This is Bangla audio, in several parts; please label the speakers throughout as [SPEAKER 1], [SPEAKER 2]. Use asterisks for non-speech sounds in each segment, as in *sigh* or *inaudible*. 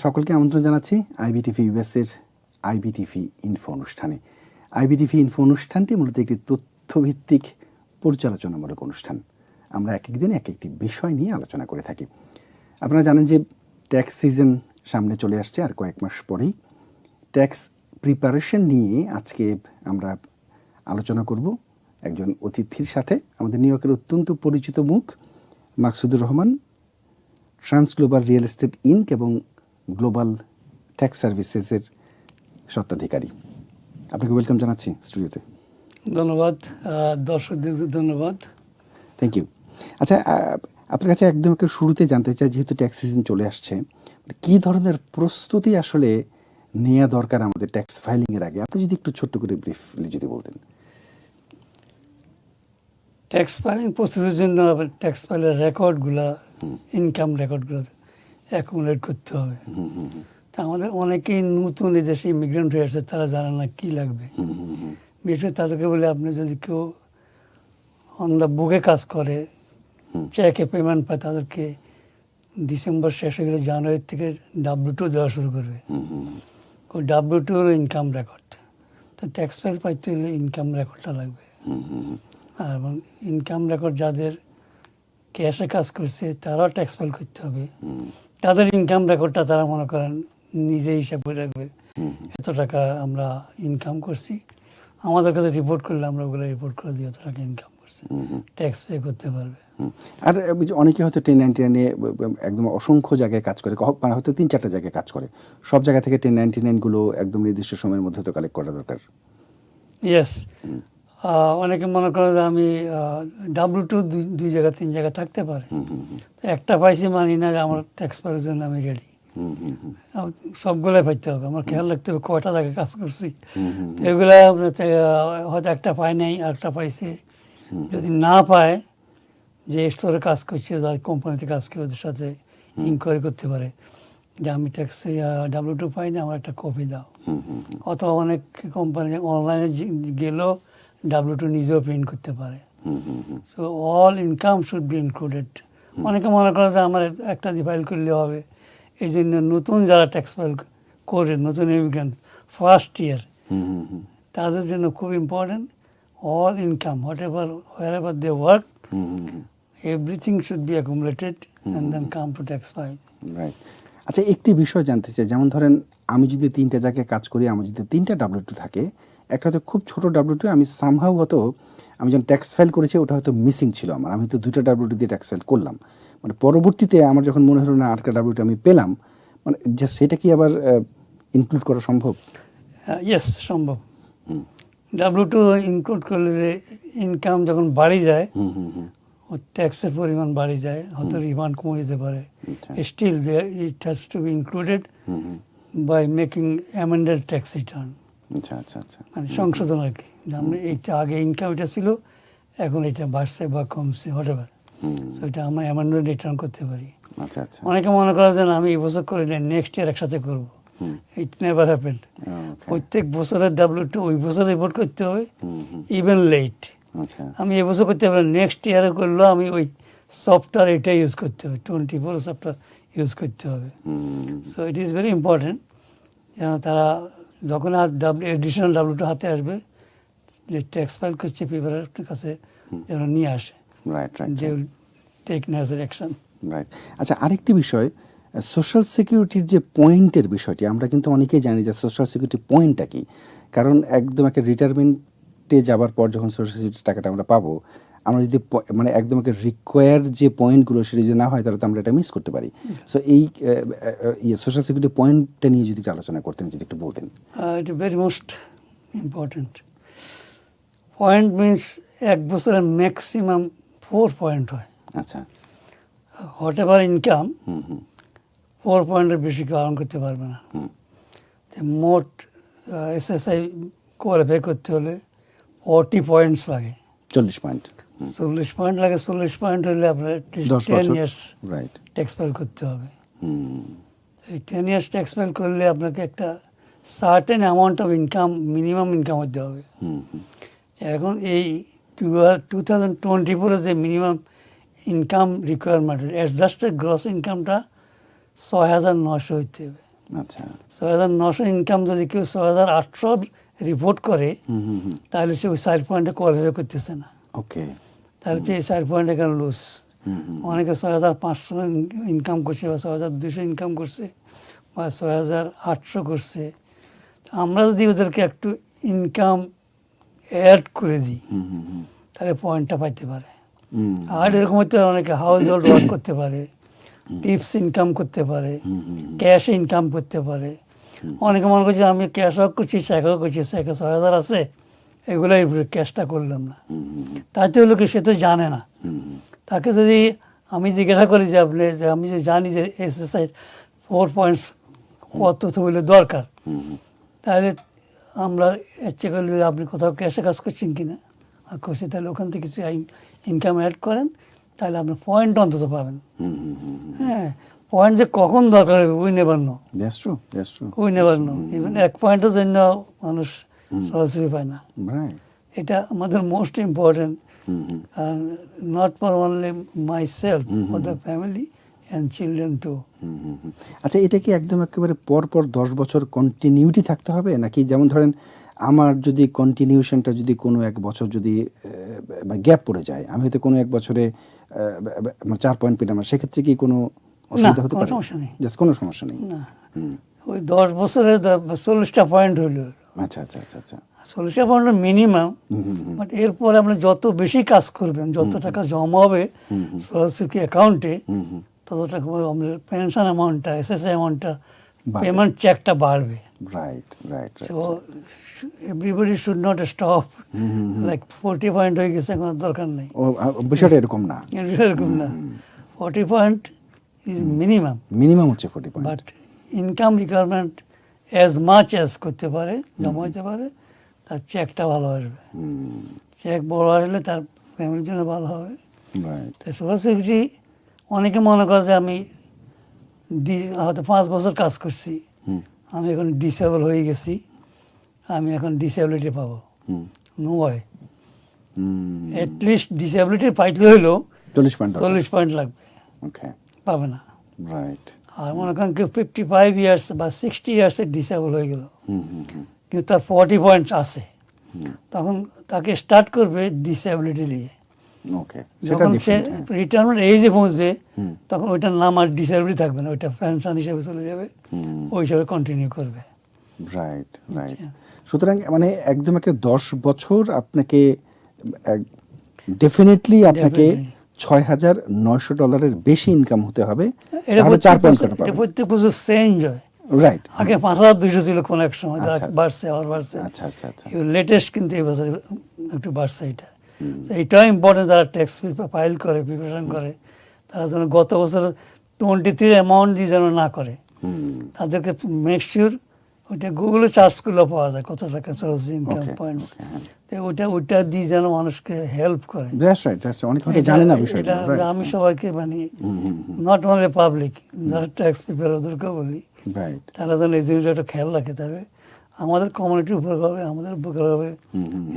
[SPEAKER 1] আপনাদের সকলকে আমন্ত্রণ জানাচ্ছি আইবিটিভি ইউএসের আইবিটিভি ইনফো অনুষ্ঠানে। আইবিটিভি ইনফো অনুষ্ঠানটি মূলত একটি তথ্যভিত্তিক পর্যালোচনামূলক অনুষ্ঠান। আমরা এক এক দিন এক একটি বিষয় নিয়ে আলোচনা করে থাকি। আপনারা জানেন যে ট্যাক্স সিজন সামনে চলে আসছে আর কয়েক মাস পরেই ট্যাক্স প্রিপারেশন নিয়ে আজকে আমরা আলোচনা করব। একজন অতিথির সাথে আমাদের নিউ ইয়র্কের অত্যন্ত পরিচিত মুখ, Maksudur Rahman, trans global real estate inc এবং গ্লোবাল ট্যাক্স সার্ভিসেসের স্বত্বাধিকারী। আপনাকে ওয়েলকাম জানাচ্ছি স্টুডিওতে।
[SPEAKER 2] ধন্যবাদ। দর্শকদের ধন্যবাদ।
[SPEAKER 1] থ্যাংক ইউ আচ্ছা আপনার কাছে একদম একটু শুরুতে জানতে চাই যেহেতু ট্যাক্স সিজন চলে আসছে কী ধরনের প্রস্তুতি আসলে নেওয়া দরকার আমাদের ট্যাক্স ফাইলিংয়ের আগে? আপনি যদি একটু ছোট্ট করে ব্রিফলি যদি বলতেন।
[SPEAKER 2] ট্যাক্স ফাইলিং প্রস্তুতির জন্য ট্যাক্স ফাইলের রেকর্ডগুলো ইনকাম রেকর্ডগুলো অ্যাকুমুলেট করতে হবে। তা আমাদের অনেকেই নতুন এই দেশে ইমিগ্রেন্ট হয়ে আসছে, তারা জানে না কী লাগবে। বিশেষ করে তাদেরকে বলে, আপনি যদি কেউ অন দ্য বুকে কাজ করে চেকে পেমেন্ট পায়, তাদেরকে ডিসেম্বর শেষ হয়ে গেলে জানুয়ারি থেকে ডাব্লিউ টু দেওয়া শুরু করবে। ওই ডাব্লিউ টু হলো ইনকাম রেকর্ড তো ট্যাক্স ফাইল পাইতে হলে ইনকাম রেকর্ডটা লাগবে। আর এবং ইনকাম রেকর্ড যাদের ক্যাশে কাজ করছে, তারাও ট্যাক্স ফাইল করতে হবে। তাদের ইনকাম রেকর্ডটা তারা মনে করেন নিজে হিসাব করে রাখবে। এত টাকা আমরা ইনকাম করছি। আমাদের কাছে রিপোর্ট করলে আমরা ওগুলো রিপোর্ট করে দিই এত টাকা ইনকাম করছে। ট্যাক্স পে করতে পারবে।
[SPEAKER 1] আর অনেকে হয়তো টেন নাইনটি নাইনে একদম অসংখ্য জায়গায় কাজ করে মানে হয়তো তিন চারটা জায়গায় কাজ করে। সব জায়গা থেকে টেন নাইনটি নাইনগুলো একদম নির্দিষ্ট সময়ের মধ্যে তো কালেক্ট করা দরকার।
[SPEAKER 2] ইয়েস অনেকে মনে করে যে আমি ডাব্লু টু দুই জায়গা তিন জায়গা থাকতে পারে। একটা পাইছি মানি না যে আমার ট্যাক্স পাওয়ার জন্য আমি রেডি। সবগুলাই পাইতে হবে। আমার খেয়াল রাখতে হবে কয়টা জায়গায় কাজ করছি। তো এগুলা হয়তো একটা পায় নাই আর একটা পাইছে। যদি না পায় যে স্টোরে কাজ করছে বা কোম্পানিতে কাজ করে ওদের সাথে ইনকোয়ারি করতে পারে। যে আমি ট্যাক্সি ডাব্লু টু পাই না আমার একটা কপি দাও। অথবা অনেক কোম্পানি অনলাইনে গেলেও ডাব্লিউ টু নিজেও প্রিন্ট করতে পারে। So all income should be included অনেকে মনে করে যে আমার একটা দিয়ে ফাইল করলে হবে। এই জন্য নতুন যারা ট্যাক্স ফাইল করে নতুন ইমিগ্রেন্ট ফার্স্ট ইয়ার। তাদের জন্য খুব important all income whatever wherever they work. Everything should be accumulated and then come to tax file
[SPEAKER 1] আচ্ছা একটি বিষয় জানতে চাই। যেমন ধরেন, আমি যদি তিনটা জায়গায় কাজ করি, আমার যদি তিনটা ডাব্লিউ টু থাকে একটা হয়তো খুব ছোট ডাব্লিউ টু আমি সামহাও হয়তো আমি যখন ট্যাক্স ফাইল করেছি ওটা হয়তো মিসিং ছিল আমার। আমি তো দুটো ডাব্লিউ টু দিয়ে ট্যাক্স ফাইল করলাম। মানে পরবর্তীতে আমার যখন মনে হলো না আটটা ডাব্লিউ টু আমি পেলাম মানে যে সেটা কি আবার ইনক্লুড করা সম্ভব?
[SPEAKER 2] ইয়েস সম্ভব। ডাব্লিউ টু ইনক্লুড করলে যে ইনকাম যখন বাড়ি যায় ট্যাক্সের পরিমাণ বাড়ি যায় হয়তো রিমান্ড কমে যেতে পারে। Still it has to be included by making amended tax return
[SPEAKER 1] আচ্ছা আচ্ছা আচ্ছা।
[SPEAKER 2] মানে সংশোধন আর কি। আমরা এইটা আগে ইনকাম এটা ছিল এখন এটা বাড়ছে বা কমছে হোয়াট এভার সো এটা আমরা অ্যামেন্ডমেন্ট রিটার্ন করতে পারি।
[SPEAKER 1] আচ্ছা আচ্ছা।
[SPEAKER 2] অনেকে মনে করে যে আমি এই বছর করি না নেক্সট ইয়ার একসাথে করব। ইট নেভার হ্যাপেন প্রত্যেক বছরের ডাব্লিউ টু ওই বছর রিপোর্ট করতে হবে ইভেন লেট
[SPEAKER 1] আচ্ছা।
[SPEAKER 2] আমি এবছর করতে পারি নেক্সট ইয়ারে করলেও আমি ওই সফটওয়্যার এটা ইউজ করতে হবে টোয়েন্টি ফোর সফটওয়্যার ইউজ করতে হবে। So it is very important যেন তারা যখন আর ডাব্লিউ এডিশনাল ডাব্লিউটা হাতে আসবে যে ট্যাক্স ফাইল করছে পেপারের কাছে যেন নিয়ে আসে।
[SPEAKER 1] Right right
[SPEAKER 2] they will take necessary action
[SPEAKER 1] right আচ্ছা আরেকটি বিষয় সোশ্যাল সিকিউরিটির যে পয়েন্টের বিষয়টি আমরা কিন্তু অনেকেই জানি যে সোশ্যাল সিকিউরিটি পয়েন্টটা কি? কারণ একদম একটা রিটায়ারমেন্টে যাবার পর যখন সোশ্যাল সিকিউরিটির টাকাটা আমরা পাবো আমরা যদি মানে একদম একটা রিকোয়ার যে পয়েন্টগুলো সেটা যদি না হয় তাহলে তো আমরা এটা মিস করতে পারি। সো এই ইয়ে সোশ্যাল সিকিউরিটি পয়েন্টটা নিয়ে যদি একটু আলোচনা করতেন যদি একটু বলতেন।
[SPEAKER 2] It very most important point means এক বছরে ম্যাক্সিমাম ফোর পয়েন্ট হয়।
[SPEAKER 1] আচ্ছা।
[SPEAKER 2] Whatever income
[SPEAKER 1] hmm hmm.
[SPEAKER 2] Four পয়েন্টের বেশি আর্ন করতে পারবে না। মোট এসএসআই কোয়ালিফাই করতে হলে ফর্টি পয়েন্টস লাগে।
[SPEAKER 1] চল্লিশ পয়েন্ট
[SPEAKER 2] চল্লিশ পয়েন্ট লাগে চল্লিশ পয়েন্ট হলে আপনার টেন ইয়ার্স ট্যাক্স ফাইল করতে হবে।
[SPEAKER 1] হুম।
[SPEAKER 2] এই টেন ইয়ার্স ট্যাক্স ফাইল করলে আপনাকে একটা certain amount of income minimum income হতে হবে। এখন এই টু থাউজেন্ড টোয়েন্টি ফোরে যে minimum income requirement adjusted gross ইনকামটা ছয় হাজার নশো হইতে হবে।
[SPEAKER 1] আচ্ছা।
[SPEAKER 2] ছয় হাজার নশো ইনকাম যদি কেউ ছয় হাজার আটশো রিপোর্ট করে তাহলে সে ওই চার পয়েন্টে কোয়ালিফাই করতেছে না।
[SPEAKER 1] ওকে
[SPEAKER 2] তাহলে যে চার পয়েন্ট এখানে লুজ অনেকে ছয় হাজার পাঁচশো ইনকাম করছে বা ছয় হাজার দুশো ইনকাম করছে বা ছয় হাজার আটশো করছে। আমরা যদি ওদেরকে একটু ইনকাম অ্যাড করে দিই তাহলে পয়েন্টটা পাইতে পারে। আর এরকম হতে পারে অনেকে হাউস হোল্ড ওয়ার্ক করতে পারে টিপস ইনকাম করতে পারে ক্যাশ ইনকাম করতে পারে। অনেকে মনে করছে আমি ক্যাশ ওয়ার্ক করছি চেকও করছি চেকে ছয় হাজার আছে। এগুলোই ক্যাশটা করলাম না। তাতে হলো কি সে তো জানে না। তাকে যদি আমি জিজ্ঞাসা করি যে আপনি যে আমি যে জানি যে এক্সারসাইজ ফোর পয়েন্টস কত তো বলে দরকার তাহলে আমরা চেক করলে আপনি কোথাও ক্যাশে কাজ করছেন কি না আর করছি তাহলে ওখান থেকে কিছু ইনকাম অ্যাড করেন তাহলে আপনি পয়েন্ট অন্তত পাবেন। হ্যাঁ পয়েন্ট যে কখন দরকার হবে we never know we never know even এক পয়েন্টের জন্য মানুষ সরাসরি পায় না। এটা আমাদের most important not for only myself for the family and children too.
[SPEAKER 1] আচ্ছা এটা কি একদম একেবারে পর পর দশ বছর কন্টিনিউটি থাকতে হবে? নাকি যেমন ধরেন আমার যদি কন্টিনিউশনটা যদি কোনো এক বছর যদি গ্যাপ পড়ে যায় আমি হয়তো কোনো এক বছরে আমার চার পয়েন্ট পেলাম সেক্ষেত্রে কি কোনো অসুবিধা হতে
[SPEAKER 2] কোনো
[SPEAKER 1] পারে?
[SPEAKER 2] সমস্যা নেই।
[SPEAKER 1] জাস্ট কোনো সমস্যা নেই।
[SPEAKER 2] ওই দশ বছরের চল্লিশটা পয়েন্ট হইল।
[SPEAKER 1] আচ্ছা আচ্ছা আচ্ছা আচ্ছা।
[SPEAKER 2] চল্লিশটা পয়েন্ট মিনিমাম বাট এরপরে আপনি যত বেশি কাজ করবেন যত টাকা জমা হবে সরাসরি অ্যাকাউন্টে তত টাকা আমাদের পেনশন অ্যামাউন্টটা এস এস অ্যামাউন্টটা পেমেন্ট চেকটা বাড়বে।
[SPEAKER 1] Right right
[SPEAKER 2] so everybody should not stop like forty point হয়ে গেছে কোনো দরকার নেই।
[SPEAKER 1] বিষয়টা এরকম না।
[SPEAKER 2] এরকম না। Forty point is minimum
[SPEAKER 1] minimum হচ্ছে forty point
[SPEAKER 2] but income requirement as much as করতে পারে জমা হতে পারে তার চেকটা ভালো আসবে। চেক বড় আসলে তার ফ্যামিলির জন্য ভালো হবে।
[SPEAKER 1] রাইট
[SPEAKER 2] তো সোশ্যাল সিকিউরিটি অনেকে মনে করে যে আমি হয়তো পাঁচ বছর কাজ করছি। আমি এখন ডিসেবল হয়ে গেছি আমি এখন ডিসেবিলিটি পাবো। নো হয় অ্যাটলিস্ট ডিসেবিলিটি পাইতে হইলেও
[SPEAKER 1] চল্লিশ পয়েন্ট
[SPEAKER 2] চল্লিশ পয়েন্ট লাগবে। পাবে না।
[SPEAKER 1] রাইট
[SPEAKER 2] আর মনে করেন কেউ ফিফটি ফাইভ ইয়ার্স বা সিক্সটি ইয়ার্সের ডিসেবল হয়ে গেল।
[SPEAKER 1] হুম হুম হুম।
[SPEAKER 2] কিন্তু তার ফর্টি পয়েন্ট আছে। তখন তাকে স্টার্ট করবে ডিসেবিলিটি নিয়ে। যখন সে
[SPEAKER 1] ডিফারেন্ট হ্যাঁ।
[SPEAKER 2] রিটায়ারমেন্ট এজে পৌঁছবে তখন ওইটার নাম আর ডিসেবিলিটি থাকবে না। ওইটা পেনশন হিসেবে চলে যাবে। ওই হিসাবে কন্টিনিউ করবে।
[SPEAKER 1] রাইট রাইট
[SPEAKER 2] আচ্ছা।
[SPEAKER 1] সুতরাং মানে একদম একটা দশ বছর আপনাকে ডেফিনেটলি আপনাকে. ছয় হাজার নয়শো ডলারের বেশি ইনকাম হতে হবে তাহলে চার পয়েন্ট
[SPEAKER 2] এটা প্রত্যেক বছর চেঞ্জ হয়।
[SPEAKER 1] রাইট
[SPEAKER 2] আগে পাঁচ হাজার দুইশো ছিল কোন এক সময় তারা
[SPEAKER 1] আচ্ছা।
[SPEAKER 2] বাড়ছে আবার বাড়ছে।
[SPEAKER 1] আচ্ছা আচ্ছা আচ্ছা।
[SPEAKER 2] লেটেস্ট কিন্তু এই বছর একটু বাড়ছে এটা। এটাও ইম্পর্টেন্ট যারা ট্যাক্স ফাইল করে প্রিপারেশন করে তারা যেন গত বছর টোয়েন্টি থ্রি অ্যামাউন্ট দিয়ে যেন না করে। তাদেরকে মেক শিওর ওইটা গুগলে চার্জ করলেও পাওয়া যায় কত টাকা ইনকাম পয়েন্টস। তো ওইটা ওইটা দিয়ে যেন মানুষকে হেল্প করে।
[SPEAKER 1] অনেক জানে না বিষয়টা
[SPEAKER 2] আমি সবাইকে মানে নট অনলি পাবলিক যারা ট্যাক্স পেপার ওদেরকে বলি
[SPEAKER 1] রাইট
[SPEAKER 2] তারা যেন এই জিনিসটা একটু খেয়াল রাখে তাহলে আমাদের কমিউনিটির উপকার হবে আমাদের উপকার হবে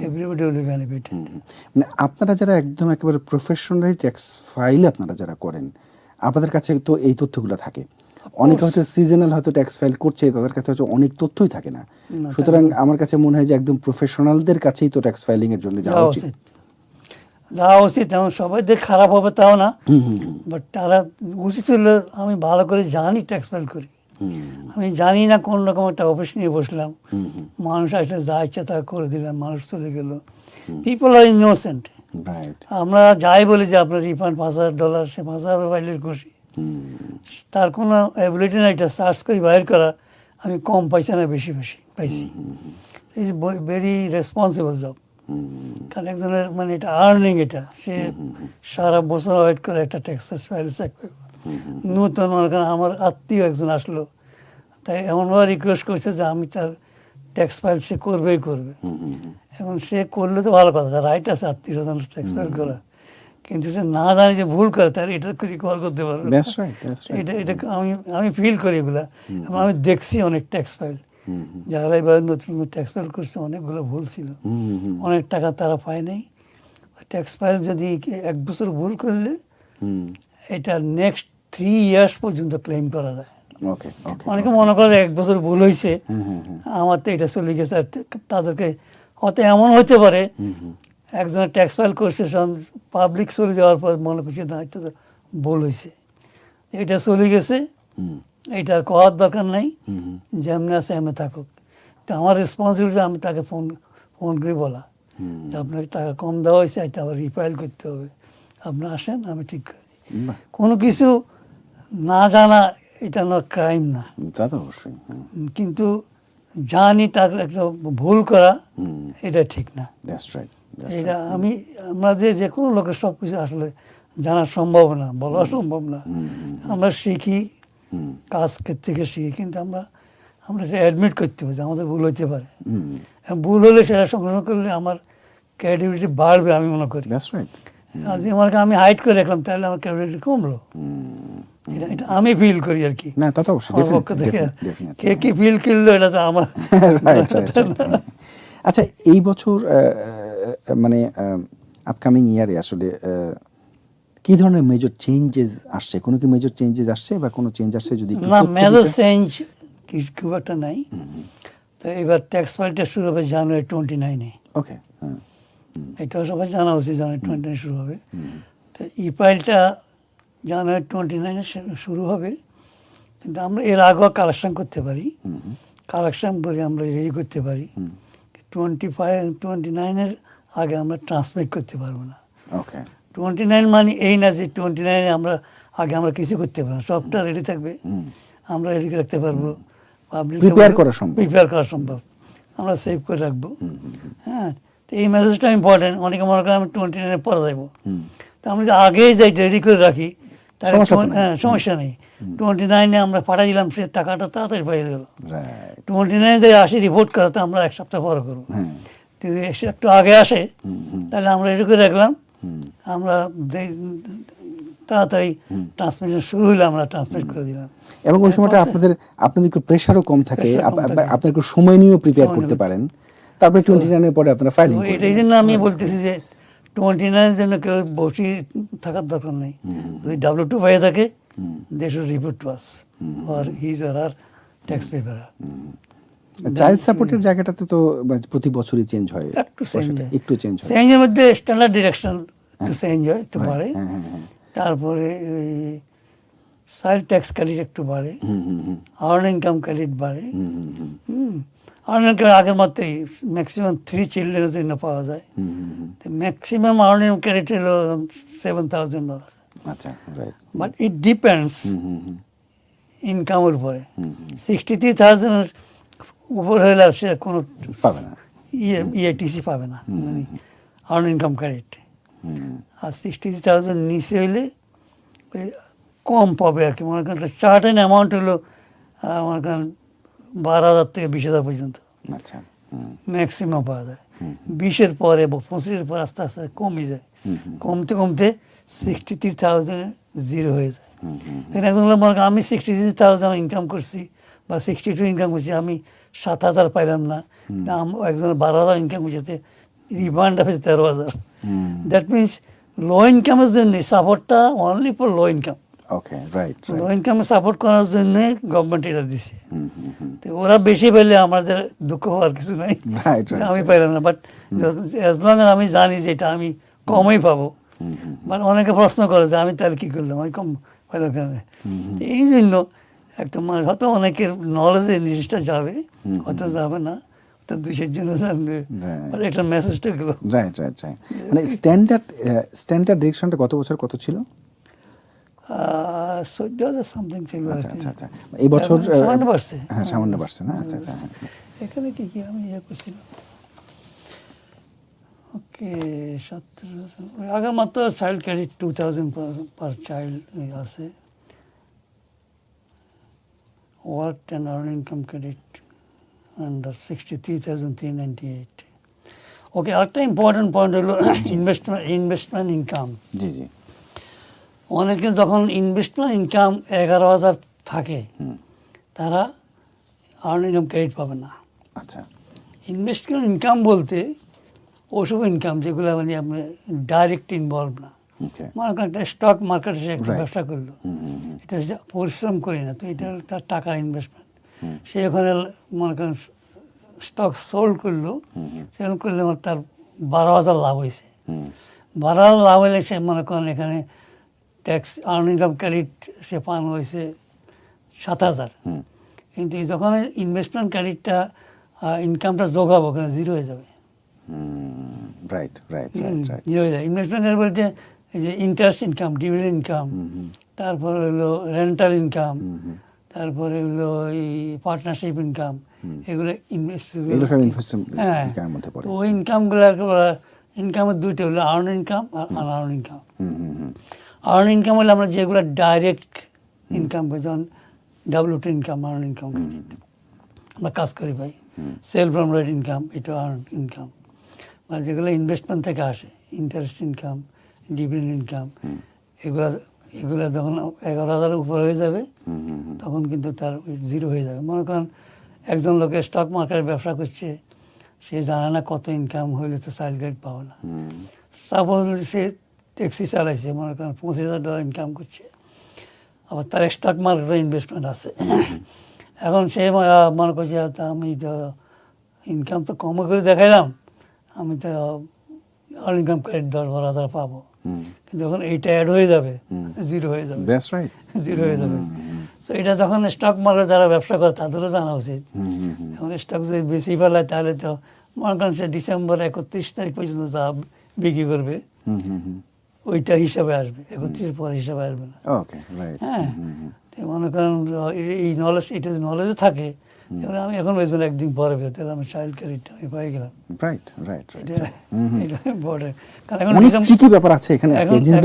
[SPEAKER 2] এভরিবডি উইল বেনিফিট
[SPEAKER 1] মানে আপনারা যারা একদম একেবারে প্রফেশনালি ট্যাক্স ফাইল আপনারা যারা করেন আপনাদের কাছে তো এই তথ্যগুলো থাকে। অনেকে হয়তো সিজনাল হয়তো ট্যাক্স ফাইল করছে তাদের কাছে হয়তো অনেক তথ্যই থাকে না। সুতরাং আমার কাছে মনে হয় যে একদম প্রফেশনালদের কাছেই তো ট্যাক্স ফাইলিং এর জন্য যাওয়া উচিত।
[SPEAKER 2] যাওয়া উচিত এমন সবাই যে খারাপ হবে তাও না। বাট তারা উচিত ছিল আমি ভালো করে জানি ট্যাক্স ফাইল করি। আমি জানি না কোন রকম একটা অফিস নিয়ে বসলাম। মানুষ আসলে যা ইচ্ছা তা করে দিলাম মানুষ চলে গেল। পিপল আর ইনোসেন্ট
[SPEAKER 1] রাইট
[SPEAKER 2] আমরা যাই বলি যে আপনার রিফান্ড পাঁচ হাজার ডলার সে পাঁচ হাজার ফাইলের খুশি তার কোনো অ্যাবিলিটি নাই এটা সার্চ করে বাইর করা। আমি কম পয়সা না, বেশি বেশি পাইছি। ইজ ভেরি রেসপন্সিবল জব কারণ একজনের মানে এটা আর্নিং এটা। সে সারা বছর ওয়েট করে একটা ট্যাক্সেস ফাইল নতুন মনে করেন আমার আত্মীয় একজন আসলো। তাই এমনভাবে রিকোয়েস্ট করছে যে আমি তার ট্যাক্স ফাইল সে করবেই করবে। এখন সে করলে তো ভালো কথা রাইট আছে আত্মীয় ট্যাক্স ফাইল করা। কিন্তু সে না জানে যে ভুল করে তার এটা রিকভার করতে পারবে. এটা এটা আমি আমি ফিল করি এগুলা। আমি দেখছি অনেক ট্যাক্স ফাইল যারা এবার নতুন নতুন ট্যাক্স ফাইল করছে অনেকগুলো ভুল ছিল। অনেক টাকা তারা পায় নাই। ট্যাক্স ফাইল যদি এক বছর ভুল করলে এটা নেক্সট থ্রি ইয়ার্স পর্যন্ত ক্লেম করা যায়। অনেকে মনে করে এক বছর ভুল হয়েছে আমার তো এটা চলে গেছে। তাদেরকে হয়তো এমন হতে পারে একজনের ট্যাক্স ফাইল করছে পাবলিক চলে যাওয়ার পর মনে করছে না এটা তো ভুল হয়েছে। এটা চলে গেছে। এটা করার দরকার নাই। যেমনি আছে এমনি থাকুক। তো আমার রেসপন্সিবিলিটি আমি তাকে ফোন ফোন করে বলা। আপনাকে টাকা কম দেওয়া হয়েছে এটা আবার রিফাইল করতে হবে। আপনি আসেন আমি ঠিক করে দিই। কোনো কিছু না জানা এটা না ক্রাইম না।
[SPEAKER 1] তা তো অবশ্যই
[SPEAKER 2] কিন্তু জানি তার একটা ভুল করা এটা ঠিক না। এটা আমি আমরা যে যে কোনো লোকের সব কিছু আসলে জানা সম্ভব না বলা সম্ভব না। আমরা শিখি কাজ থেকে শিখি কিন্তু আমরা আমরা সেটা অ্যাডমিট করতে পারি যে আমাদের ভুল হতে পারে। ভুল হলে সেটা সংশোধন করলে আমার ক্রেডিবিলিটি বাড়বে আমি মনে করি। যে আমাকে আমি হাইট করে রাখলাম তাহলে আমার ক্রেডিবিলিটি কমলো। এটা এটা আমি ফিল করি আর কি।
[SPEAKER 1] না তা তো অবশ্যই
[SPEAKER 2] পক্ষ থেকে। কে কি ফিল করল এটা তো আমার *laughs* *laughs*
[SPEAKER 1] আচ্ছা এই বছর মানে আপকামিং ইয়ারে আসলে কি ধরনের মেজর চেঞ্জেস আসছে? কোনো কি মেজর চেঞ্জেস আসছে বা কোনো চেঞ্জ আসছে যদি
[SPEAKER 2] না মেজর? চেঞ্জ খুব একটা নাই। তো এবার ট্যাক্স ফাইলটা শুরু হবে জানুয়ারি টোয়েন্টি নাইনে
[SPEAKER 1] ওকে হ্যাঁ
[SPEAKER 2] এটাও সবাই জানা উচিত জানুয়ারি টোয়েন্টি নাইন শুরু হবে। তো ই ফাইলটা জানুয়ারি টোয়েন্টি নাইনে শুরু হবে। কিন্তু আমরা এর আগেও কালেকশন করতে পারি। কালেকশন করে আমরা রেডি করতে পারি। টোয়েন্টি ফাইভ টোয়েন্টি নাইনের আগে আমরা ট্রান্সমিট করতে পারব না।
[SPEAKER 1] ওকে
[SPEAKER 2] টোয়েন্টি নাইন মানে এই না যে টোয়েন্টি নাইনে আমরা আগে আমরা কিছু করতে পারব না। সবটা রেডি থাকবে। আমরা রেডি রাখতে পারব।
[SPEAKER 1] Prepare করা সম্ভব।
[SPEAKER 2] প্রিপেয়ার করা সম্ভব। আমরা সেভ করে রাখব। হ্যাঁ। তো এই মেসেজটা ইম্পর্টেন্ট অনেকে মনে করেন আমি টোয়েন্টি নাইনে পরে যাব
[SPEAKER 1] হুম।
[SPEAKER 2] তো আমরা যদি আগেই যাই রেডি করে রাখি তাহলে
[SPEAKER 1] সমস্যা নেই।
[SPEAKER 2] হ্যাঁ সমস্যা নেই। টোয়েন্টি নাইনে আমরা পাঠিয়ে দিলাম সে টাকাটা তাড়াতাড়ি পেয়ে গেল টোয়েন্টি নাইনে যে আসি রিপোর্ট করাতে আমরা এক সপ্তাহ পরে করব।
[SPEAKER 1] হ্যাঁ।
[SPEAKER 2] যদি এসে একটু আগে আসে তাহলে আমরা করে রাখলাম। আমরা তাড়াতাড়ি ট্রান্সমিশন শুরু হলে আমরা ট্রান্সমিট করে দিলাম।
[SPEAKER 1] এবং ওই সময়টা আপনাদের আপনাদের একটু প্রেশারও কম থাকে।
[SPEAKER 2] Pressure কম
[SPEAKER 1] আপ- আপ-
[SPEAKER 2] থাকে।
[SPEAKER 1] আপনি একটু সময় নিয়েও প্রিপেয়ার করতে পারেন। তারপরে টোয়েন্টি নাইনের পরে আপনারা ফাইলিং
[SPEAKER 2] তো এটাই জন্য আমি বলতেছি যে টোয়েন্টি নাইনের জন্য কেউ বসে থাকার দরকার নেই। যদি ডাব্লিউ টু পাইয়ে থাকে they should report to us R his আর আর ট্যাক্স পেপার
[SPEAKER 1] চাইল্ড সাপোর্টের জায়গাটাতে তো প্রতি বছরই চেঞ্জ হয়।
[SPEAKER 2] একটু চেঞ্জ
[SPEAKER 1] একটু চেঞ্জ হয়।
[SPEAKER 2] চেঞ্জের মধ্যে স্ট্যান্ডার্ড ডিরেকশন একটু চেঞ্জ হয় একটু বাড়ে।
[SPEAKER 1] হ্যাঁ হ্যাঁ হ্যাঁ।
[SPEAKER 2] তারপরে সাইড ট্যাক্স ক্রেডিট একটু বাড়ে। আর্ন ইনকাম ক্রেডিট বাড়ে।
[SPEAKER 1] হুম। হুম
[SPEAKER 2] আগের মতোই ম্যাক্সিমাম থ্রি চিলড্রেনের জন্য পাওয়া যায়।
[SPEAKER 1] হুম
[SPEAKER 2] ম্যাক্সিমাম আর্ন ক্রেডিট হলো সেভেন থাউজেন্ড ডলার
[SPEAKER 1] আচ্ছা
[SPEAKER 2] বাট ইট ডিপেন্ডস ইনকামের উপরে। সিক্সটি থ্রি থাউজেন্ডের উপর হলে সে কোনো। ইয়ে ইএটিসি পাবে না। মানে আর্ন ইনকাম ক্রেডিট আর সিক্সটি থ্রি থাউজেন্ড নিচে হইলে কম পাবে আর কি। মনে করেন চার্টেন অ্যামাউন্ট হলো মনে করেন বারো হাজার থেকে বিশ হাজার পর্যন্ত।
[SPEAKER 1] আচ্ছা
[SPEAKER 2] ম্যাক্সিমাম পাওয়া যায়। বিশের পরে বা পঁচিশের পর আস্তে আস্তে কমে যায়। কমতে কমতে সিক্সটি থ্রি থাউজেন্ড জিরো হয়ে যায়। এখানে বলল, মনে আমি সিক্সটি থ্রি থাউজেন্ড ইনকাম করছি বা সিক্সটি টু ইনকাম করছি আমি সাত হাজার পাইলাম না। আম- একজন বারো হাজার ইনকাম করছে রিমান্ড আছে তেরো হাজার। দ্যাট মিনস লো ইনকামের জন্য সাপোর্টটা only for low income
[SPEAKER 1] okay right
[SPEAKER 2] ইনকামে support করার জন্য গভর্নমেন্ট এটা দিছে। তো ওরা বেশি পেলে আমাদের দুঃখ হওয়ার কিছু নাই। *laughs*
[SPEAKER 1] Right,
[SPEAKER 2] আমি পাইলাম না বাট অ্যাজ লং as আমি জানি যে এটা আমি কমই পাবো। বাট অনেকে প্রশ্ন করে যে আমি তাহলে কী করলাম? আমি কম পাইলাম কেন? এই জন্য একটা মানুষ হয়তো অনেকের নলেজে জিনিসটা যাবে হয়তো যাবে না হয়তো দুশের জন্য জানবে
[SPEAKER 1] Right.
[SPEAKER 2] একটা মেসেজটা গেলো
[SPEAKER 1] রাইট রাইট রাইট মানে স্ট্যান্ডার্ড স্ট্যান্ডার্ড ডিরেকশনটা কত বছর কত ছিল? এই বছর
[SPEAKER 2] এখন সামান্য বাড়ছে।
[SPEAKER 1] হ্যাঁ সামান্য বাড়ছে না? আচ্ছা আচ্ছা। হ্যাঁ।
[SPEAKER 2] এখানে কি কি আমি ইয়ে করছিলাম? ওকে সতেরো আগের মাত্র child credit two thousand per child আছে। Work and earn income credit under sixty three thousand three ninety eight okay আরেকটা ইম্পর্টেন্ট পয়েন্ট হলো ইনভেস্টমেন্ট ইনভেস্টমেন্ট ইনকাম
[SPEAKER 1] জি জি।
[SPEAKER 2] অনেকে যখন ইনভেস্টমেন্ট ইনকাম এগারো হাজার থাকে তারা আর্ন ইনকাম ক্রেডিট পাবে না।
[SPEAKER 1] আচ্ছা।
[SPEAKER 2] ইনভেস্টমেন্ট ইনকাম বলতে ওসব ইনকাম যেগুলো মানে আপনার ডাইরেক্ট ইনভলভ না। মনে করেন একটা স্টক মার্কেটে সে একটা ব্যবসা করল। এটা পরিশ্রম করি না তো এটা তার টাকা ইনভেস্টমেন্ট সে ওখানে মনে করেন স্টক সোল্ড করল। সেখানে করলে আমার তার বারো হাজার লাভ হয়েছে। বারো হাজার লাভ হলে সে মনে করেন এখানে ট্যাক্স আর্ন ইনকাম ক্রেডিট সে পান হয়েছে সাত হাজার। কিন্তু যখন ইনভেস্টমেন্ট ক্রেডিটটা ইনকামটা যোগাবো ওখানে জিরো হয়ে যাবে।
[SPEAKER 1] রাইট রাইট
[SPEAKER 2] জিরো হয়ে যাবে ইনভেস্টমেন্ট ক্রেডিট বলতে যে ইন্টারেস্ট ইনকাম ডিভিডেন্ড ইনকাম তারপরে হলো রেন্টাল ইনকাম তারপরে হলো এই পার্টনারশিপ ইনকাম এগুলো ইনভেস্ট হ্যাঁ। ওই ইনকামগুলো ইনকামের দুইটা হলো আর্ন ইনকাম আর আনআর্ন ইনকাম। আর্ন ইনকাম হলে আমরা যেগুলো ডাইরেক্ট ইনকাম পাই যেমন ডাব্লিউটি ইনকাম আর্ন ইনকাম আমরা কাজ করি ভাই। সেলফ রেট ইনকাম এটা আর্ন ইনকাম আর যেগুলো ইনভেস্টমেন্ট থেকে আসে ইন্টারেস্ট ইনকাম ডিভিডেন্ড ইনকাম এগুলো এগুলো যখন এগারো হাজারের উপর হয়ে যাবে। তখন কিন্তু তার জিরো হয়ে যাবে। মনে করেন একজন লোকের স্টক মার্কেটে ব্যবসা করছে সে জানে না কত ইনকাম হইলে তো চাইল্ড গাইড পাবে না। সাপোজ সে ট্যাক্সি চালাইছে মনে করেন পঁচিশ হাজার ডলার ইনকাম করছে। আবার তার স্টক মার্কেটে ইনভেস্টমেন্ট আছে। এখন সে মনে করছে তা আমি তো ইনকাম তো কম করে দেখাইলাম আমি তো আর ইনকাম ক্রেডিট দশ বারো হাজার পাবো। কিন্তু যখন এইটা অ্যাড হয়ে যাবে জিরো হয়ে যাবে। জিরো হয়ে যাবে। তো এটা যখন স্টক মার্কেট যারা ব্যবসা করে তাদেরও জানা উচিত। এখন স্টক যদি বেশি ফেলায় তাহলে তো মনে করেন সে ডিসেম্বর একত্রিশ তারিখ পর্যন্ত যা বিক্রি করবে।
[SPEAKER 1] হুম, হুম, হুম।
[SPEAKER 2] ওইটা হিসাবে আসবে একত্রিশ পর হিসাবে আসবে না। হ্যাঁ মনে করেন এই- নলেজ এটা নলেজ থাকে তাহলে আমি এখন বেসবেন একদিন পরে বের তাহলে আমি চাইল্ড ক্রেডিটটা আমি পাই গেলাম।
[SPEAKER 1] রাইট রাইট right,
[SPEAKER 2] এটা ইম্পর্টেন্ট কারণ এখন
[SPEAKER 1] অনেক কি ব্যাপার আছে এখন-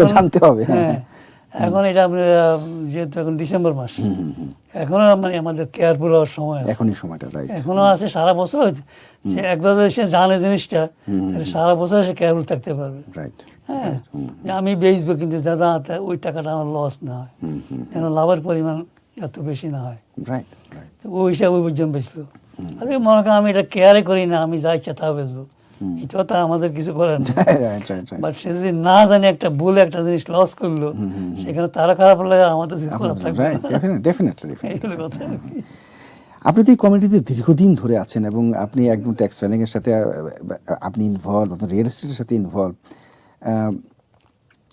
[SPEAKER 1] জানতে হবে হ্যাঁ।
[SPEAKER 2] হ্যাঁ। এখন এটা যেহেতু এখন ডিসেম্বর মাস এখনও মানে আমাদের কেয়ারফুল হওয়ার সময় আছে।
[SPEAKER 1] এখনই সময়টা রাইট
[SPEAKER 2] এখনও আছে সারা বছর সে একবার যদি সে জানে জিনিসটা তাহলে সারা বছর সে কেয়ারফুল থাকতে পারবে।
[SPEAKER 1] রাইট
[SPEAKER 2] হ্যাঁ। আমি বেচবো কিন্তু দাদা ওই টাকাটা আমার লস না হয়। যেন লাভের পরিমাণ এত বেশি না হয়।
[SPEAKER 1] রাইট রাইট
[SPEAKER 2] ওই হিসাবে ওই পর্যন্ত বেচলো। আরে মনে করেন আমি এটা কেয়ারে করি না আমি যা ইচ্ছা তা বেচবো। এটাও তো আমাদের কিছু করার নেই।
[SPEAKER 1] রাইট রাইট রাইট
[SPEAKER 2] বাট সে যদি না জানে একটা ভুল একটা জিনিস লস করল সেখানে তারা খারাপ আমাদের কিছু করার থাকবে।
[SPEAKER 1] আপনি তো এই কমিটিতে দীর্ঘদিন ধরে আছেন এবং আপনি একদম ট্যাক্স সাথে আপনি ইনভলভ আপনার রিয়েল এস্টেটের সাথে ইনভলভ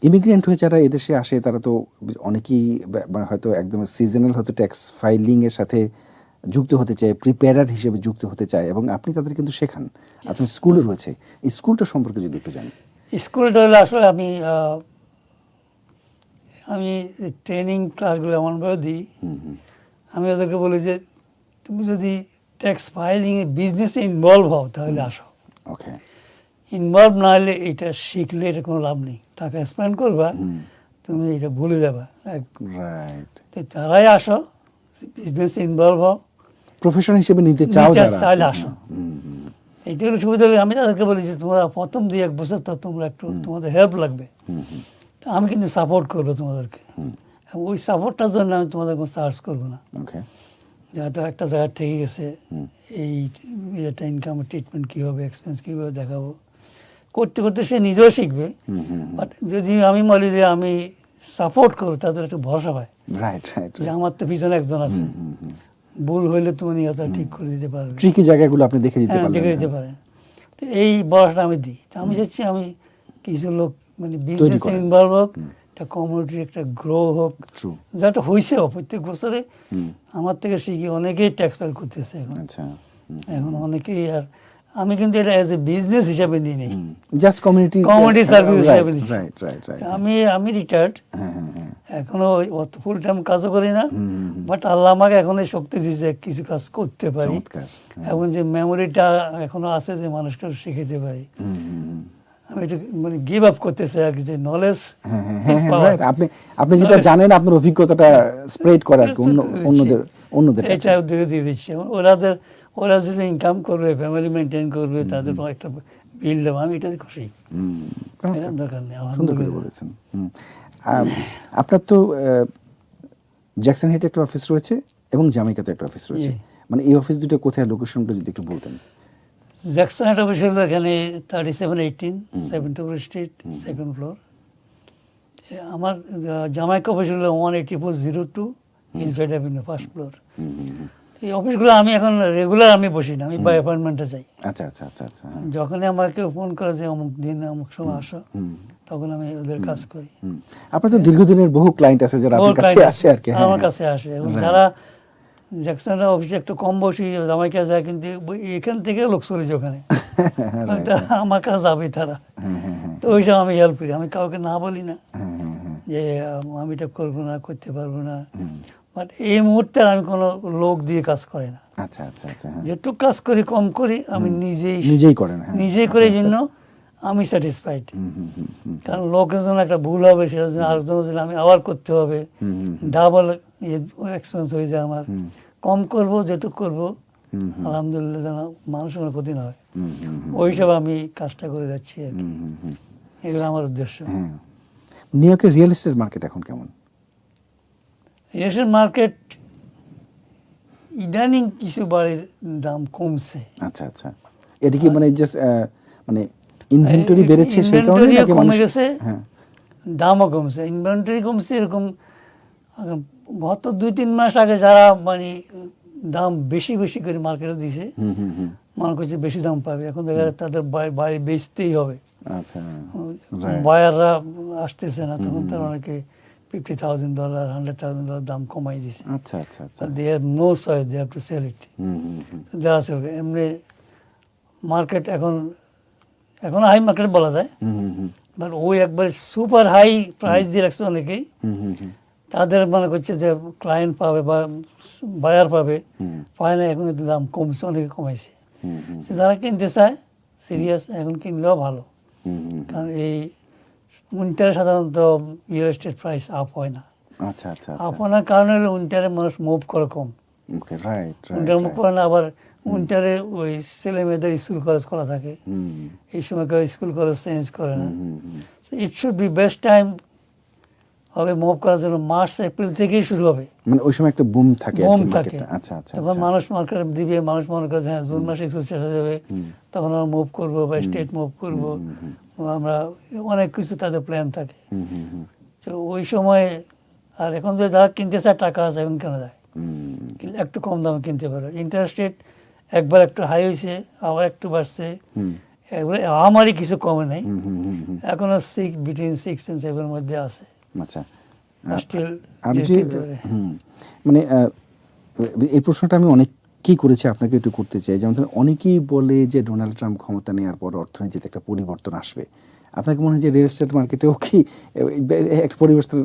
[SPEAKER 1] ইমিগ্রেন্ট হয়ে যারা এদেশে আসে তারা তো অনেকেই মানে হয়তো একদম সিজনাল হয়তো ট্যাক্স ফাইলিং এর সাথে যুক্ত হতে চায় প্রিপেয়ারার হিসেবে যুক্ত হতে চায় এবং আপনি তাদের কিন্তু শেখান। আপনার স্কুলও রয়েছে। এই স্কুলটা সম্পর্কে যদি একটু জানেন।
[SPEAKER 2] স্কুলটা হলে আসলে আমি আমি ট্রেনিং ক্লাসগুলো এমনভাবে দিই। আমি ওদেরকে বলি যে তুমি যদি ট্যাক্স ফাইলিংয়ে বিজনেসে ইনভলভ হও তাহলে আসো।
[SPEAKER 1] ওকে
[SPEAKER 2] ইনভলভ না হলে এটা শিখলে এটা কোনো লাভ নেই। টাকা স্পেন্ড করবা তুমি এটা ভুলে যাবা।
[SPEAKER 1] রাইট
[SPEAKER 2] তো তারাই আসো বিজনেসে ইনভলভ হও।
[SPEAKER 1] প্রফেশন হিসেবে নিতে চাও যারা?
[SPEAKER 2] চাইলে আসো। এইটা হলো সুবিধা হলো আমি তাদেরকে বলি যে তোমরা প্রথম দুই এক বছর তো তোমরা একটু তোমাদের হেল্প লাগবে। তা আমি কিন্তু সাপোর্ট করব তোমাদেরকে। ওই সাপোর্টটার জন্য আমি তোমাদের কোনো চার্জ করব না। যেহেতু একটা জায়গা থেকে গেছে এই এটা ইনকাম ট্রিটমেন্ট কীভাবে এক্সপেন্স কীভাবে দেখাবো। করতে করতে সে নিজেও শিখবে। বাট যদি আমি বলি যে আমি সাপোর্ট করব তাদের একটু ভরসা পায়।
[SPEAKER 1] রাইট রাইট
[SPEAKER 2] যে আমার তো পিছনে একজন আছে। ভুল হইলে তুমি হয়তো ঠিক করে দিতে পারবে।
[SPEAKER 1] ট্রিকি জায়গাগুলো আপনি দেখে দিতে পারবেন
[SPEAKER 2] দেখে দিতে পারে তো এই বয়সটা আমি দিই। তো আমি চাচ্ছি আমি কিছু লোক মানে বিজনেস ইনভলভ হোক একটা কমিউনিটির একটা গ্রো হোক যেটা হয়েছেও প্রত্যেক বছরে। আমার থেকে শিখি অনেকেই ট্যাক্স ফাইল করতেছে এখন।
[SPEAKER 1] আচ্ছা।
[SPEAKER 2] এখন অনেকেই আর আমি কিন্তু এটা অ্যাজ এ বিজনেস হিসাবে নিই
[SPEAKER 1] জাস্ট কমিউনিটি
[SPEAKER 2] Community service হিসেবে নিচ্ছি।
[SPEAKER 1] রাইট রাইট রাইট
[SPEAKER 2] আমি আমি রিটায়ার্ড
[SPEAKER 1] হ্যাঁ হ্যাঁ হ্যাঁ।
[SPEAKER 2] এখনও অত ফুল টাইম কাজও করি না। বাট আল্লাহ আমাকে এখন এই শক্তি দিয়েছে কিছু কাজ করতে পারি। এবং যে মেমোরিটা এখনও আছে যে মানুষকে শিখাতে পারি। আমি এটা মানে গিভ আপ করতেছি আর কি যে নলেজ.
[SPEAKER 1] আপনি আপনি যেটা জানেন আপনার অভিজ্ঞতা স্প্রেড করা আর কি অন্য অন্যদের অন্যদের।
[SPEAKER 2] এটা দিয়ে দিচ্ছি। এবং ওরাদের ওরা যদি ইনকাম করবে ফ্যামিলি মেনটেন করবে তাদের একটা বিল দেবো আমি এটা খুশি। দরকার নেই
[SPEAKER 1] সুন্দর করে বলেছেন। আপনার তো জ্যাকসন হেটে একটা অফিস রয়েছে এবং জামাইকাতে একটা অফিস রয়েছে। মানে এই অফিস দুটো কোথায় লোকেশনটা যদি একটু বলতেন।
[SPEAKER 2] জ্যাকসন হেট অফিস হলো এখানে thirty seven eighteen seventy four street second floor আমার জামাইকা অফিস হলো one eighty four zero two inside avenue first floor. এই অফিসগুলো আমি এখন রেগুলার আমি বসি না আমি বাই অ্যাপয়েন্টমেন্টে যাই।
[SPEAKER 1] আচ্ছা আচ্ছা আচ্ছা আচ্ছা হ্যাঁ।
[SPEAKER 2] যখনই আমাকে ফোন করে যে অমুক দিন অমুক সময় আসো তখন আমি ওদের কাজ করি।
[SPEAKER 1] আপনার তো দীর্ঘদিনের বহু ক্লায়েন্ট আছে যারা আপনার কাছে আসে আর কি হ্যাঁ,
[SPEAKER 2] আমার
[SPEAKER 1] হ্যাঁ।
[SPEAKER 2] কাছে আসে। এবং যারা জ্যাকসনের অফিসে একটু কম বসি জামাইকা যায় কিন্তু এখান থেকে লোক চলে যায় ওখানে। *laughs* আমার কাছে যাবে তারা। তো ওই আমি হেল্প করি। আমি কাউকে না বলি না। যে আম, এটা করব না করতে পারব না। বাট এই মুহূর্তে আমি কোনো লোক দিয়ে কাজ করি না।
[SPEAKER 1] আচ্ছা আচ্ছা আচ্ছা হ্যাঁ।
[SPEAKER 2] যেটুকু কাজ করি কম করি আমি নিজেই
[SPEAKER 1] নিজেই করেন হ্যাঁ।
[SPEAKER 2] নিজেই করে জন্য আমি স্যাটিসফাইড কারণ লোকের জন্য একটা ভুল হবে সেটা জন্য আরেকজনের জন্য আমি আবার করতে হবে। ডাবল এক্সপেন্স হয়ে যায় আমার। কম করব যেটুকু করব
[SPEAKER 1] হুম, হুম,
[SPEAKER 2] আলহামদুলিল্লাহ যেন মানুষের কোনো ক্ষতি না হয়। ওই হিসাবে আমি কাজটা করে যাচ্ছি আর কি। এগুলো আমার উদ্দেশ্য।
[SPEAKER 1] নিউ ইয়র্কের রিয়েল এস্টেট মার্কেট এখন কেমন?
[SPEAKER 2] রিয়েল মার্কেট ইদানিং কিছু বাড়ির দাম কমছে।
[SPEAKER 1] আচ্ছা আচ্ছা। এটা কি মানে জাস্ট মানে ইনভেন্টরি বেড়েছে সেই কারণে নাকি
[SPEAKER 2] কমে গেছে।
[SPEAKER 1] হ্যাঁ।
[SPEAKER 2] দামও কমছে। ইনভেন্টরি কমছে এরকম গত দুই তিন মাস আগে যারা মানে দাম বেশি বেশি করে মার্কেটে দিছে
[SPEAKER 1] হুম হুম হুম।
[SPEAKER 2] মনে করছে বেশি দাম পাবে। এখন দেখা যাচ্ছে তাদের বাড়ি- বেচতেই হবে।
[SPEAKER 1] আচ্ছা.
[SPEAKER 2] বায়াররা আসতেছে না তখন তারা অনেকে fifty thousand dollar hundred thousand dollar দাম কমাই দিছে।
[SPEAKER 1] আচ্ছা আচ্ছা আচ্ছা।
[SPEAKER 2] They have no choice they have to sell it দেওয়া চলবে এমনি মার্কেট এখন এখন হাই মার্কেট বলা যায়।
[SPEAKER 1] হুম হুম হুম।
[SPEAKER 2] বাট ওই একবার সুপার হাই প্রাইস দিয়ে রাখছে অনেকেই। তাদের মনে করছে যে ক্লায়েন্ট পাবে বা বায়ার পাবে। পায় না এখন দাম কমছে অনেকে কমাইছে। যারা কিনতে চায় সিরিয়াস এখন কিনলেও ভালো। কারণ এই উইন্টারে সাধারণত রিয়েল এস্টেট প্রাইস আপ হয় না।
[SPEAKER 1] আচ্ছা আচ্ছা আচ্ছা।
[SPEAKER 2] কারণে হলো উইন্টারে মানুষ মুভ করে কম।
[SPEAKER 1] ওকে রাইট
[SPEAKER 2] উইন্টার মুভ করে না আবার উইন্টারে ওই ছেলে মেয়েদের স্কুল কলেজ খোলা থাকে। এই সময় কেউ স্কুল কলেজ চেঞ্জ করে না। It should be best time হবে মুভ করার জন্য। মার্চ এপ্রিল থেকেই শুরু হবে।
[SPEAKER 1] মানে ওই সময় একটা বুম থাকে
[SPEAKER 2] বোম থাকে।
[SPEAKER 1] আচ্ছা আচ্ছা
[SPEAKER 2] তখন
[SPEAKER 1] আচ্ছা।
[SPEAKER 2] মানুষ মার্কেট দিবে মানুষ মনে করে হ্যাঁ জুন মাসে কিছু শেষ হয়ে যাবে। তখন আমরা মুভ করব বা স্টেট মুভ করব। আমরা অনেক কিছু তাদের প্ল্যান থাকে। তো ওই সময় আর এখন যে যারা কিনতে চায় টাকা আছে এখন কেন যায়?
[SPEAKER 1] হুম।
[SPEAKER 2] একটু কম দামে কিনতে পারে। ইন্টারেস্ট রেট একবার একটু হাই হয়েছে আবার একটু বাড়ছে। একবারে আমারই কিছু কমে নাই। এখনও সিক্স বিটুইন সিক্স অ্যান্ড সেভেনের মধ্যে আছে।
[SPEAKER 1] আচ্ছা।
[SPEAKER 2] যে
[SPEAKER 1] মানে এই প্রশ্নটা আমি অনেককেই করেছে আপনাকে একটু করতে চাই। যেমন অনেকেই বলে যে ডোনাল্ড ট্রাম্প ক্ষমতা নেওয়ার পর অর্থনীতিতে একটা পরিবর্তন আসবে। আপনাকে মনে হয় যে রিয়েল এস্টেট মার্কেটেও কি একটা পরিবর্তন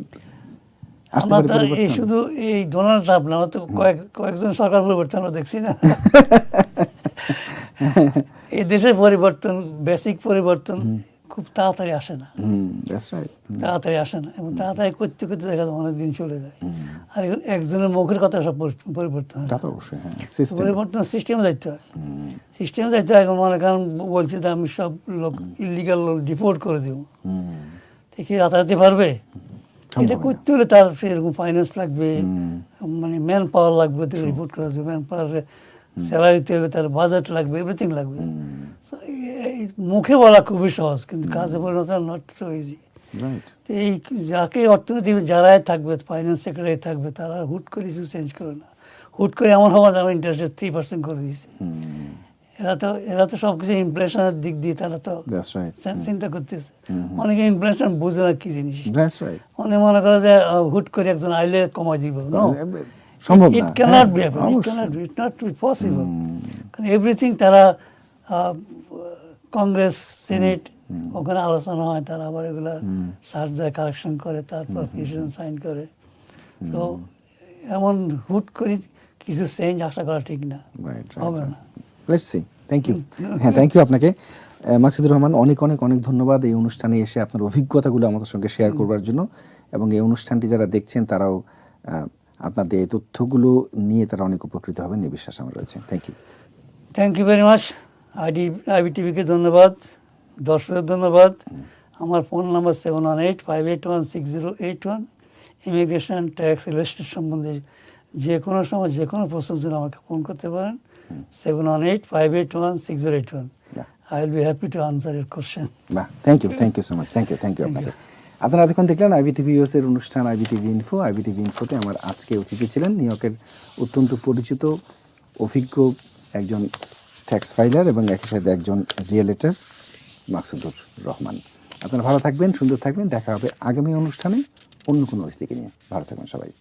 [SPEAKER 1] আসতে
[SPEAKER 2] আমরা তো এই শুধু এই ডোনাল্ড ট্রাম্প না তো কয়েক কয়েকজন সরকার পরিবর্তন আমরা দেখছি না। *laughs* এই দেশের পরিবর্তন বেসিক পরিবর্তন খুব তাড়াতাড়ি আসে না। তাড়াতাড়ি আসে না। এবং তাড়াতাড়ি করতে করতে দেখা যায় অনেক দিন চলে যায়। আর একজনের মুখের কথা সব পরিবর্তন হয়। পরিবর্তন সিস্টেমে যাইতে হয় সিস্টেমে যাইতে হয়। মনে করেন বলছে যে আমি সব লোক ইলিগাল লোক ডিপোর্ট করে দেবো। তো রাতারাতি পারবে? এটা করতে হলে তার সেরকম ফাইন্যান্স লাগবে। মানে ম্যান পাওয়ার লাগবে রিপোর্ট করা যাবে ম্যান পাওয়ার স্যালারি দিতে হলে তার বাজেট লাগবে এভরিথিং লাগবে। মুখে বলা খুবই সহজ কিন্তু কাজে পরিণত নট সো ইজি এই যাকে অর্থনীতি যারাই থাকবে ফাইন্যান্স সেক্রেটারি থাকবে তারা হুট করে কিছু চেঞ্জ করে না। হুট করে এমন হওয়া যাবে ইন্টারেস্ট থ্রি পার্সেন্ট করে দিয়েছে। এরা তো এরা তো সব কিছু ইমপ্রেশনের দিক দিয়ে তারা তো চিন্তা করতেছে। অনেকে ইমপ্রেশন বুঝে না কি জিনিস। অনেক মনে করে যে হুট করে একজন আইলে কমাই দিব।
[SPEAKER 1] সম্ভব
[SPEAKER 2] it cannot be it. Cannot it not be possible কারণ এভরিথিং তারা কংগ্রেস সিনেট ওখানে আলোচনা হয় তারা আবার এগুলা সার্চ দেয় কারেকশন করে তারপর প্রেসিডেন্ট সাইন করে। তো এমন হুট করে কিছু চেঞ্জ আশা করা ঠিক না। হবে না।
[SPEAKER 1] লেটস সি থ্যাংক ইউ হ্যাঁ থ্যাংক ইউ আপনাকে। মাকসুদুর রহমান অনেক অনেক অনেক ধন্যবাদ এই অনুষ্ঠানে এসে আপনার অভিজ্ঞতাগুলো আমাদের সঙ্গে শেয়ার করবার জন্য। এবং এই অনুষ্ঠানটি যারা দেখছেন তারাও আপনাদের এই তথ্যগুলো নিয়ে তারা অনেক উপকৃত হবেন এই বিশ্বাস আমার রয়েছে। Thank you
[SPEAKER 2] thank you very much ID IB টিভিকে ধন্যবাদ। দর্শকের ধন্যবাদ। আমার phone number seven one eight five eight one six zero eight one immigration tax registration সম্বন্ধে যে কোনো সময় যে কোনো প্রশ্নের জন্য আমাকে ফোন করতে পারেন। Seven one eight five eight one six zero eight one I will be happy to answer your question
[SPEAKER 1] thank you thank you so much thank you thank you আপনাকে আপনারা এতক্ষণ দেখলেন আইবিটিভি ইউএস এর অনুষ্ঠান আইবিটিভি ইনফো আইবিটিভি ইনফোতে আমার আজকে অতিথি ছিলেন নিউ ইয়র্কের অত্যন্ত পরিচিত, অভিজ্ঞ একজন ট্যাক্স ফাইলার এবং একই সাথে একজন রিয়েলেটার মাকসুদুর রহমান। আপনারা ভালো থাকবেন, সুন্দর থাকবেন। দেখা হবে আগামী অনুষ্ঠানে অন্য কোনো অতিথিকে নিয়ে। ভালো থাকবেন সবাই।